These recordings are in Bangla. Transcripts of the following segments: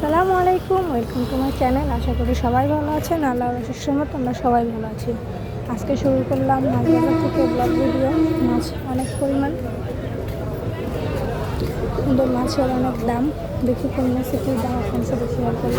আসসালামু আলাইকুম, ওয়েলকাম টু মাই চ্যানেল। আশা করি সবাই ভালো আছেন, আল্লাহ রসের সময় আমরা সবাই ভালো আছি। আজকে শুরু করলাম মাছ বাজার থেকে ব্লগ ভিডিও মাছ অনেক পরিমাণ। কিন্তু মাছের অনেক দাম। দেখি কোন মাছে কী দাম আপনার সাথে শেয়ার করি।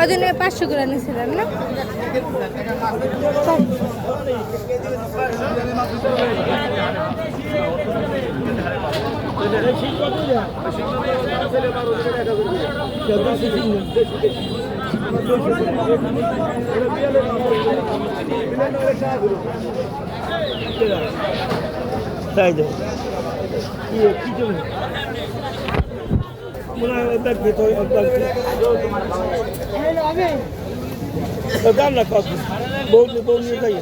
ওই জন্য পাঁচশো করে নিয়েছিলেন না? তাই তো কি কি চলে মনে হয় ব্যাগ ভেতর দাম না কত বউ বউ নিয়ে যাই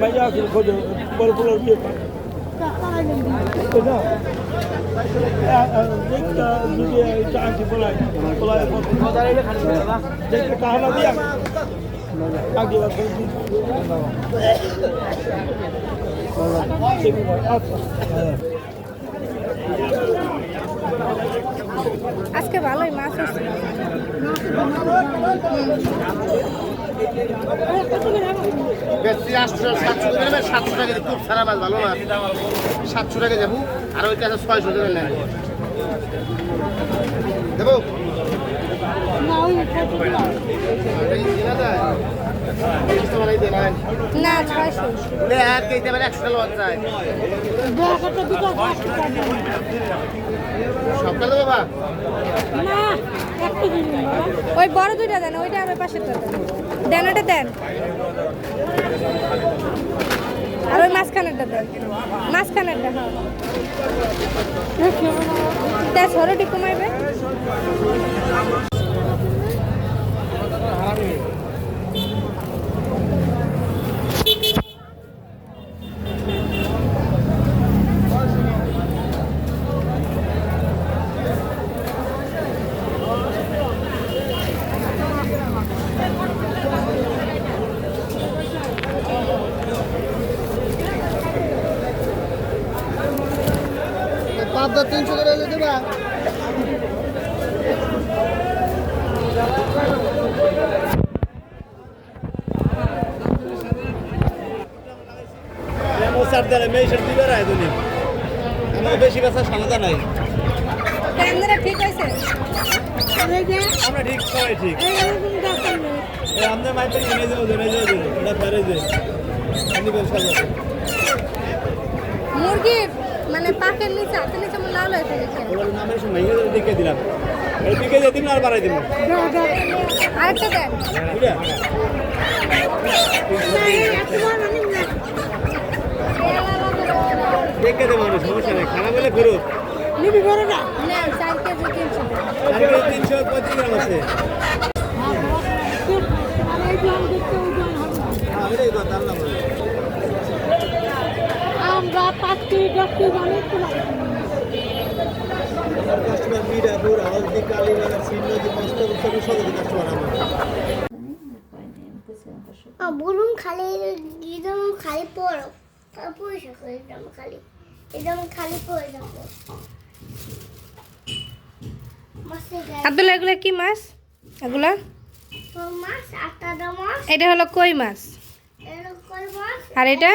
মাইয়া আছে খোঁজো বড় বড় বিয়ে চান্সি বলাই বলাই দেখতে কাহনা দিয়া আগে আচ্ছা আজকে ভালোই মাছ হচ্ছে বেশি আটশো সাতশো টাকা নেবে সাতশো টাকা দিয়ে খুব সারা মাছ ভালো মাছ। সাতশো টাকা যাব আর ওইটা আছে ছয়শো টাকা নেন দেবো? এটা কি না ছয়শো। আর কে একশো যায়। সবটা ওই বড় দুইটা দেন ওইটা আর ওই পাশেরটা দেন। দেন ওটা দেন। আর ওই মাঝখানেরটা দেন। মাঝখানেরটা হ্যাঁ। তা ছোটটি কমাইবে। পাবদা তিনশো করে হলে দেবা। বেশি নাই। ঠিক আছে? আমরা ঠিক সবাই ঠিক। এটা মুরগির মানে পাকের নিচে হাতের নিচে আমার লাল হয়ে থাকে নামের সময় দিকে দিলাম। এই দিকে দিয়ে দিন আর বাড়াই দিব? আরেকটা দেন। দেখে দেবো না সমস্যা নেই। খারাপ হলে ফেরত নেন চার কেজি তিনশো। দেন। কেজি তিনশো পঁয়ত্রিশ গ্রাম আছে। হ্যাঁ কথা আল্লাহ কাস্টমার সবই সদরি কাস্টমার আমার বলুন খালি একদম খালি পড়ো। পয়সা করে একদম খালি। একদম খালি পড়ে যাব। এগুলো কি মাছ? এগুলা? মাছ মাছ। এটা হলো কই মাছ? আর এটা?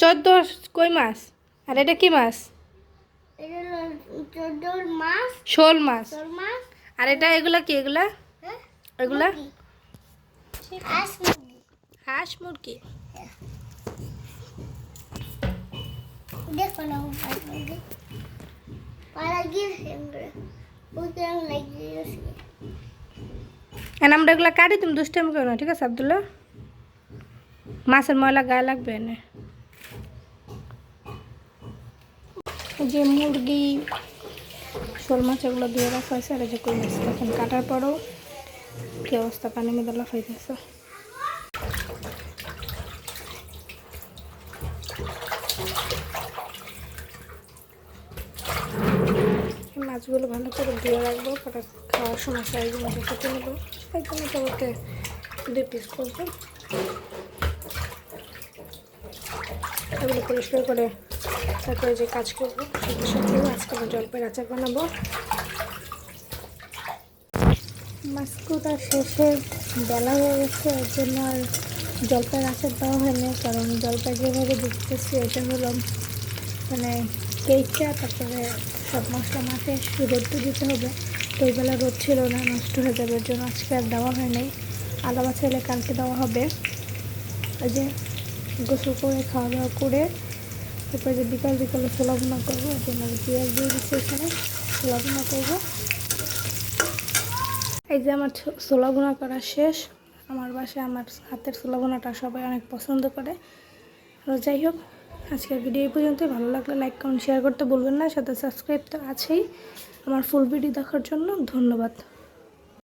চোদ্দ কই মাছ? আর এটা কি মাছ? শোল মাছ। আর এটা এগুলা কি এগুলা? হ্যাঁ? এগুলা? হাঁস মুরগি। হাঁস মুরগি। দেখো না আমরা এগুলা কাটি তুমি দুষ্টামি করো না ঠিক আছে আবদুল্লাহ? মাছের ময়লা গায়ে লাগবে না। যে মুরগি, শোল মাছ এগুলো দিয়ে রাখা হয়েছে আর যে কই মাছ, এখন কাটার পরেও কি অবস্থা, পানির মধ্যে লাফাইতেছে। মাছগুলো ভালো করে ধুয়ে রাখব, পরে খাওয়ার সময় সাইজ মতো কেটে নেব। সাইজ মতো ওকে দুই পিস করব এগুলো পরিষ্কার করে তারপরে যে কাজ করব সাথে সাথে আজকে আমি জলপাইয়ের আচার বানাবো। মাছ কোটা শেষে বেলা হয়ে গেছে, এর জন্য আর জলপাইয়ের আচার দেওয়া হয়নি, কারণ জলপাই যেভাবে দেখতেছি এটা হলো মানে কেকটা তারপরে সব মশলা মাখে রোদ্দু দিতে হবে। তো বেলা রোদ ছিল না, নষ্ট হয়ে যাবে জন্য আজকে আর দেওয়া হয়নি। আলাদা ছেলে কালকে দেওয়া হবে। ওই যে গোসল করে, খাওয়া দাওয়া করে, তারপরে যে বিকাল বিকালে ছোলা করব, ওই আমি পেঁয়াজ দিয়ে দিচ্ছি এখানে, ছোলা করব। এই যে আমার ছো- ছোলা ভুনা করা শেষ, আমার বাসায় আমার হাতের ছোলা ভুনাটা সবাই অনেক পছন্দ করে। তো যাই হোক, আজকের ভিডিও এই পর্যন্তই। ভালো লাগলে লাইক, কমেন্ট শেয়ার করতে বলবেন না। সাথে সাবস্ক্রাইব তো আছেই। আমার ফুল ভিডিও দেখার জন্য ধন্যবাদ।